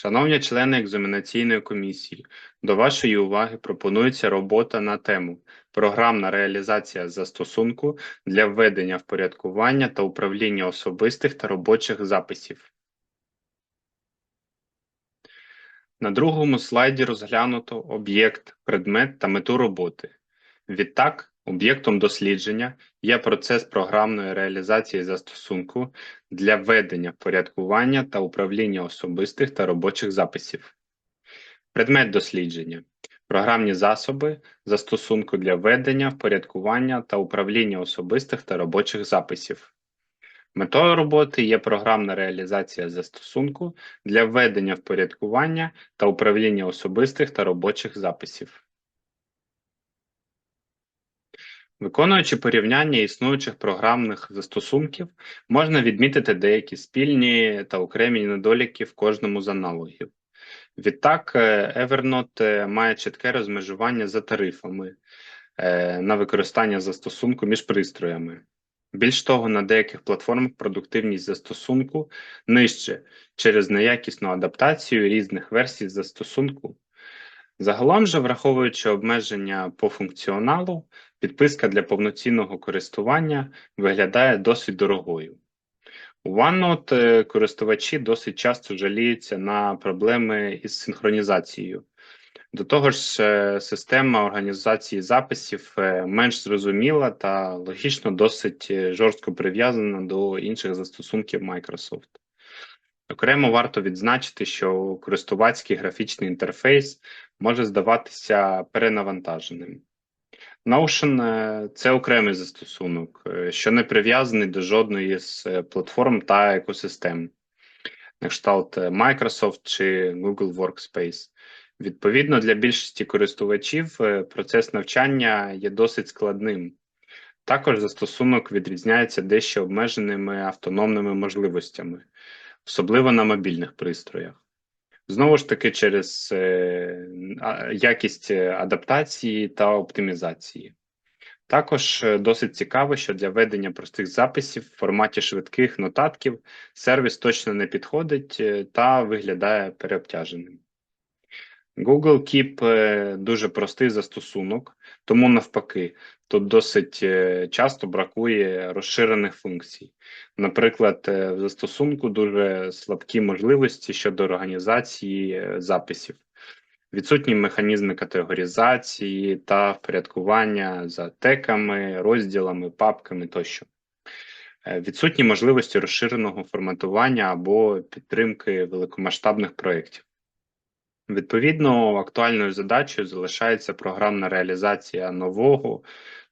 Шановні члени екзаменаційної комісії, до вашої уваги пропонується робота на тему Програмна реалізація застосунку для введення впорядкування та управління особистих та робочих записів. На другому слайді розглянуто об'єкт, предмет та мету роботи. Відтак, об'єктом дослідження є процес програмної реалізації застосунку для ведення впорядкування та управління особистих та робочих записів. Предмет дослідження програмні засоби застосунку для ведення, впорядкування та управління особистих та робочих записів. Метою роботи є програмна реалізація застосунку для введення впорядкування та управління особистих та робочих записів. Виконуючи порівняння існуючих програмних застосунків, можна відмітити деякі спільні та окремі недоліки в кожному з аналогів. Відтак, е, Evernote е, має чітке розмежування за тарифами е, на використання застосунку між пристроями. Більш того, на деяких платформах продуктивність застосунку нижче через неякісну адаптацію різних версій застосунку. Загалом же, враховуючи обмеження по функціоналу, підписка для повноцінного користування виглядає досить дорогою. У OneNote е, користувачі досить часто жаліються на проблеми із синхронізацією. До того ж, е, система організації записів е, менш зрозуміла та логічно досить жорстко прив'язана до інших застосунків Microsoft. Окремо варто відзначити, що користувацький графічний інтерфейс може здаватися перенавантаженим. Notion – це окремий застосунок, е, що не прив'язаний до жодної з е, платформ та екосистем, на кшталт е, Microsoft чи Google Workspace. Відповідно, для більшості користувачів процес навчання є досить складним. Також застосунок відрізняється дещо обмеженими автономними можливостями, особливо на мобільних пристроях. Знову ж таки, через е, якість адаптації та оптимізації. Також е, досить цікаво, що для ведення простих записів в форматі швидких нотатків сервіс точно не підходить е, та виглядає переобтяженим. Google Keep дуже простий застосунок, тому навпаки, тут досить е, часто бракує розширених функцій. Наприклад, е, в застосунку дуже слабкі можливості щодо організації е, записів, відсутні механізми категоризації та впорядкування за теками, розділами, папками тощо. Відсутні можливості розширеного форматування або підтримки великомасштабних проєктів. Відповідно, актуальною задачею залишається програмна реалізація нового,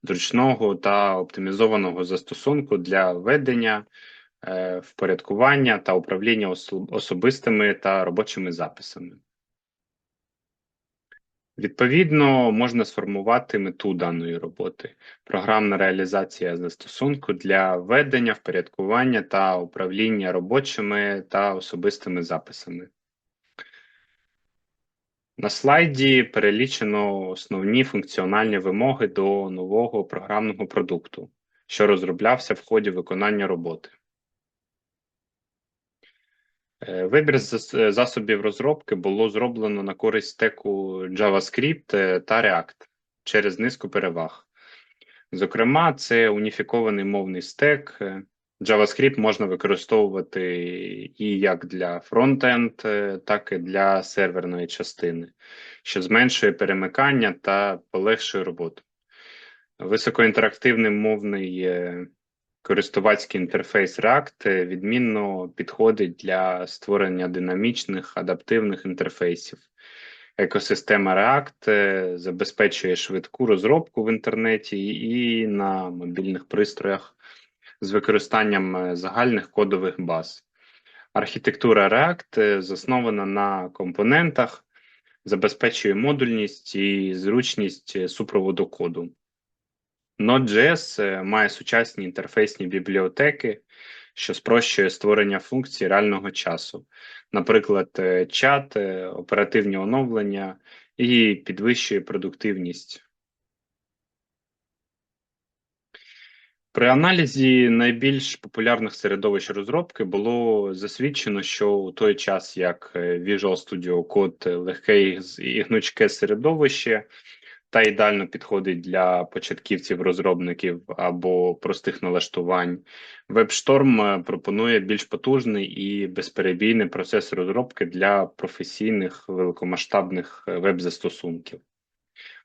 зручного та оптимізованого застосунку для ведення, е, впорядкування та управління особистими та робочими записами. Відповідно, можна сформувати мету даної роботи, програмна реалізація застосунку для ведення, впорядкування та управління робочими та особистими записами. На слайді перелічено основні функціональні вимоги до нового програмного продукту, що розроблявся в ході виконання роботи. Е, вибір засобів розробки було зроблено на користь стеку JavaScript та React через низку переваг. Зокрема, це уніфікований мовний стек, е, JavaScript можна використовувати і як для фронтенд, е, так і для серверної частини, що зменшує перемикання та полегшує роботу. Високоінтерактивний мовний е, користувацький інтерфейс React е, відмінно підходить для створення динамічних адаптивних інтерфейсів. Екосистема React забезпечує швидку розробку в інтернеті і на мобільних пристроях з використанням е, загальних кодових баз. Архітектура React е, заснована на компонентах, забезпечує модульність і зручність е, супроводу коду. Node.js має сучасні інтерфейсні бібліотеки, що спрощує створення функцій реального часу, наприклад, чат, оперативні оновлення і підвищує продуктивність. При аналізі найбільш популярних середовищ розробки було засвідчено, що у той час як е, Visual Studio Code легке і гнучке середовище та ідеально підходить для початківців-розробників або простих налаштувань, WebStorm пропонує більш потужний і безперебійний процес розробки для професійних великомасштабних веб-застосунків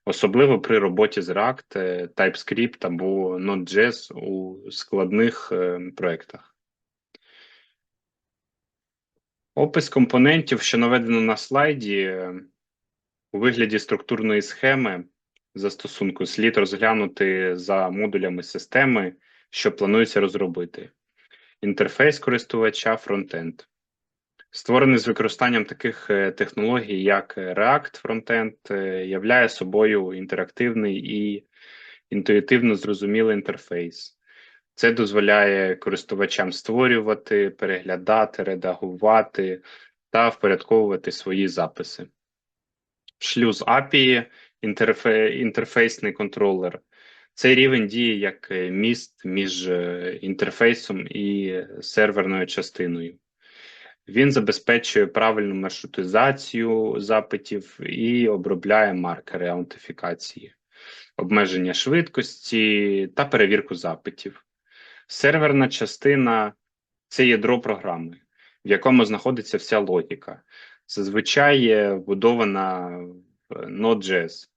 особливо при роботі з React, е, TypeScript або Node.js у складних е, проєктах. Опис компонентів, що наведено на слайді, е, у вигляді структурної схеми застосунку слід розглянути за модулями системи, що планується розробити. Інтерфейс користувача фронтенд. Створений з використанням таких е, технологій, як React Frontend, е, являє собою інтерактивний і інтуїтивно зрозумілий інтерфейс. Це дозволяє користувачам створювати, переглядати, редагувати та впорядковувати свої записи. Шлюз API, інтерфейсний контролер. Цей рівень діє як е, міст між інтерфейсом і серверною частиною. Він забезпечує правильну маршрутизацію запитів і обробляє маркери аутентифікації, обмеження швидкості та перевірку запитів. Серверна частина це ядро програми, в якому знаходиться вся логіка. Зазвичай вбудована Node.js,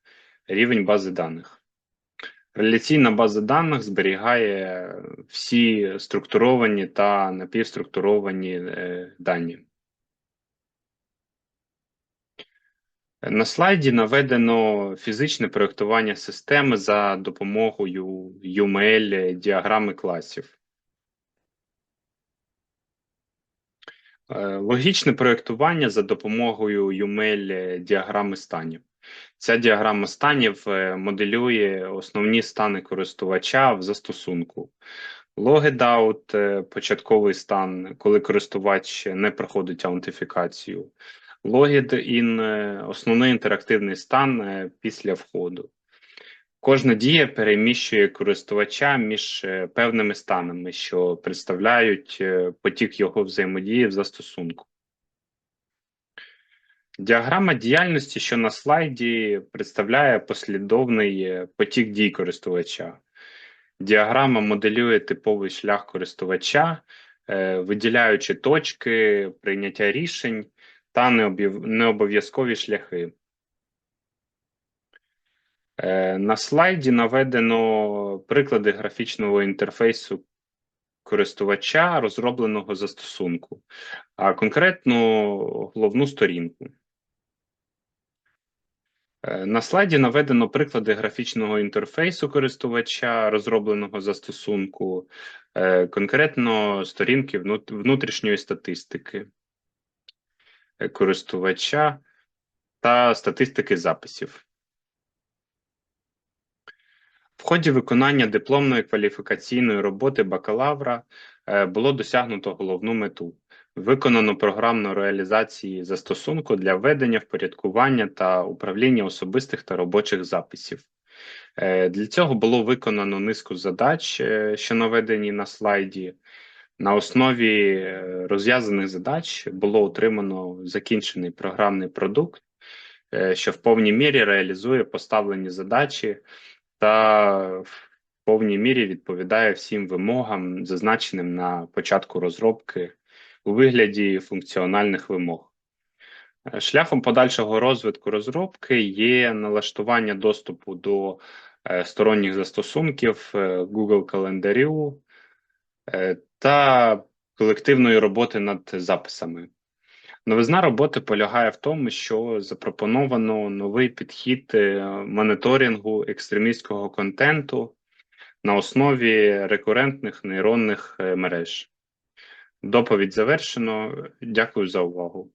рівень бази даних. Реляційна база даних зберігає всі структуровані та напівструктуровані е, дані. На слайді наведено фізичне проєктування системи за допомогою UML діаграми класів. Е, логічне проєктування за допомогою UML діаграми станів. Ця діаграма станів е, моделює основні стани користувача в застосунку. Loged е, початковий стан, коли користувач не проходить аутентифікацію. Login е, основний інтерактивний стан після входу. Кожна дія переміщує користувача між певними станами, що представляють потік його взаємодії в застосунку. Діаграма діяльності, що на слайді, представляє послідовний е, потік дій користувача. Діаграма моделює типовий шлях користувача, е, виділяючи точки прийняття рішень та необов'язкові шляхи. Е, на слайді наведено приклади графічного інтерфейсу користувача розробленого застосунку, а конкретно головну сторінку. Е, на слайді наведено приклади графічного інтерфейсу користувача, розробленого застосунку, е, конкретно сторінки внутрішньої статистики е, користувача та статистики записів. В ході виконання дипломної кваліфікаційної роботи бакалавра було досягнуто головну мету Виконано програмну реалізації застосунку для ведення, впорядкування та управління особистих та робочих записів. Е, для цього було виконано низку задач, е, що наведені на слайді. На основі е, розв'язаних задач було отримано закінчений програмний продукт, що в повній мірі реалізує поставлені задачі та в повній мірі відповідає всім вимогам, зазначеним на початку розробки у вигляді функціональних вимог. Е, шляхом подальшого розвитку розробки є налаштування доступу до е, сторонніх застосунків е, Google календарю та колективної роботи над записами. Новизна роботи полягає в тому, що запропоновано новий підхід моніторингу екстремістського контенту на основі рекурентних нейронних мереж. Доповідь завершено. Дякую за увагу.